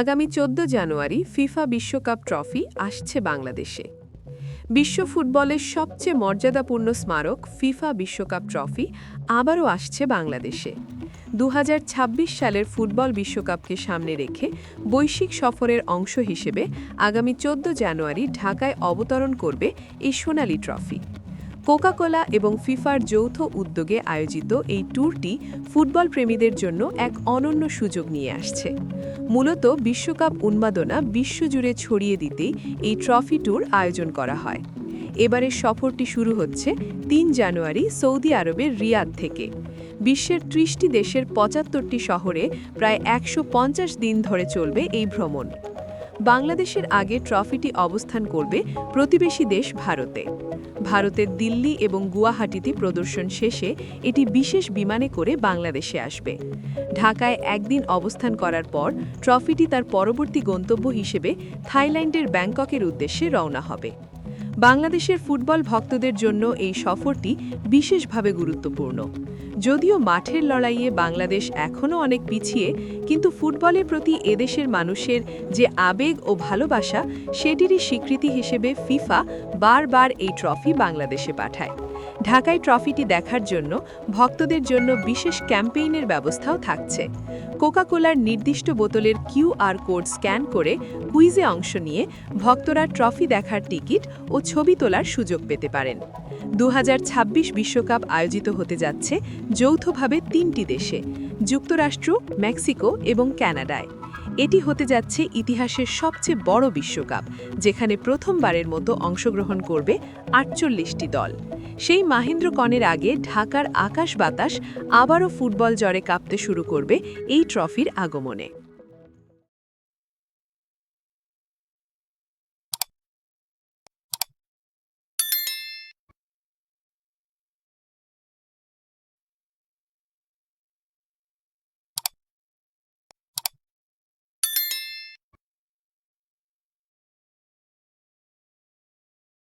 আগামী চোদ্দ জানুয়ারি ফিফা বিশ্বকাপ ট্রফি আসছে বাংলাদেশে। বিশ্ব ফুটবলের সবচেয়ে মর্যাদাপূর্ণ স্মারক ফিফা বিশ্বকাপ ট্রফি আবারও আসছে বাংলাদেশে। দু হাজার ছাব্বিশ সালের ফুটবল বিশ্বকাপকে সামনে রেখে বৈশ্বিক সফরের অংশ হিসেবে আগামী চোদ্দ জানুয়ারি ঢাকায় অবতরণ করবে এই সোনালি ট্রফি। কোকাকোলা এবং ফিফার যৌথ উদ্যোগে আয়োজিত এই ট্যুরটি ফুটবল প্রেমীদের জন্য এক অনন্য সুযোগ নিয়ে আসছে। মূলত বিশ্বকাপ উন্মাদনা বিশ্বজুড়ে ছড়িয়ে দিতেই এই ট্রফি ট্যুর আয়োজন করা হয়। এবারের সফরটি শুরু হচ্ছে তিন জানুয়ারি সৌদি আরবের রিয়াদ থেকে। বিশ্বের ত্রিশটি দেশের পঁচাত্তরটি শহরে প্রায় একশো পঞ্চাশ দিন ধরে চলবে এই ভ্রমণ। বাংলাদেশের আগে ট্রফিটি অবস্থান করবে প্রতিবেশী দেশ ভারতে। ভারতের দিল্লি এবং গুয়াহাটিতে প্রদর্শন শেষে এটি বিশেষ বিমানে করে বাংলাদেশে আসবে। ঢাকায় একদিন অবস্থান করার পর ট্রফিটি তার পরবর্তী গন্তব্য হিসেবে থাইল্যান্ডের ব্যাংককের উদ্দেশ্যে রওনা হবে। বাংলাদেশের ফুটবল ভক্তদের জন্য এই সফরটি বিশেষভাবে গুরুত্বপূর্ণ। যদিও মাঠের লড়াইয়ে বাংলাদেশ এখনও অনেক পিছিয়ে, কিন্তু ফুটবলের প্রতি এদেশের মানুষের যে আবেগ ও ভালোবাসা, সেটিরই স্বীকৃতি হিসেবে ফিফা বারবার এই ট্রফি বাংলাদেশে পাঠায়। ঢাকায় ট্রফিটি দেখার জন্য ভক্তদের জন্য বিশেষ ক্যাম্পেইনের ব্যবস্থাও থাকছে। কোকাকোলার নির্দিষ্ট বোতলের কিউআর কোড স্ক্যান করে কুইজে অংশ নিয়ে ভক্তরা ট্রফি দেখার টিকিট ও ছবি তোলার সুযোগ পেতে পারেন। দু বিশ্বকাপ আয়োজিত হতে যাচ্ছে যৌথভাবে তিনটি দেশে, যুক্তরাষ্ট্র, মেক্সিকো এবং ক্যানাডায়। এটি হতে যাচ্ছে ইতিহাসের সবচেয়ে বড় বিশ্বকাপ, যেখানে প্রথমবারের মতো অংশগ্রহণ করবে আটচল্লিশটি দল। সেই মাহেন্দ্র মাহেন্দ্রকণের আগে ঢাকার আকাশ বাতাস আবারও ফুটবল জ্বরে কাঁপতে শুরু করবে এই ট্রফির আগমনে।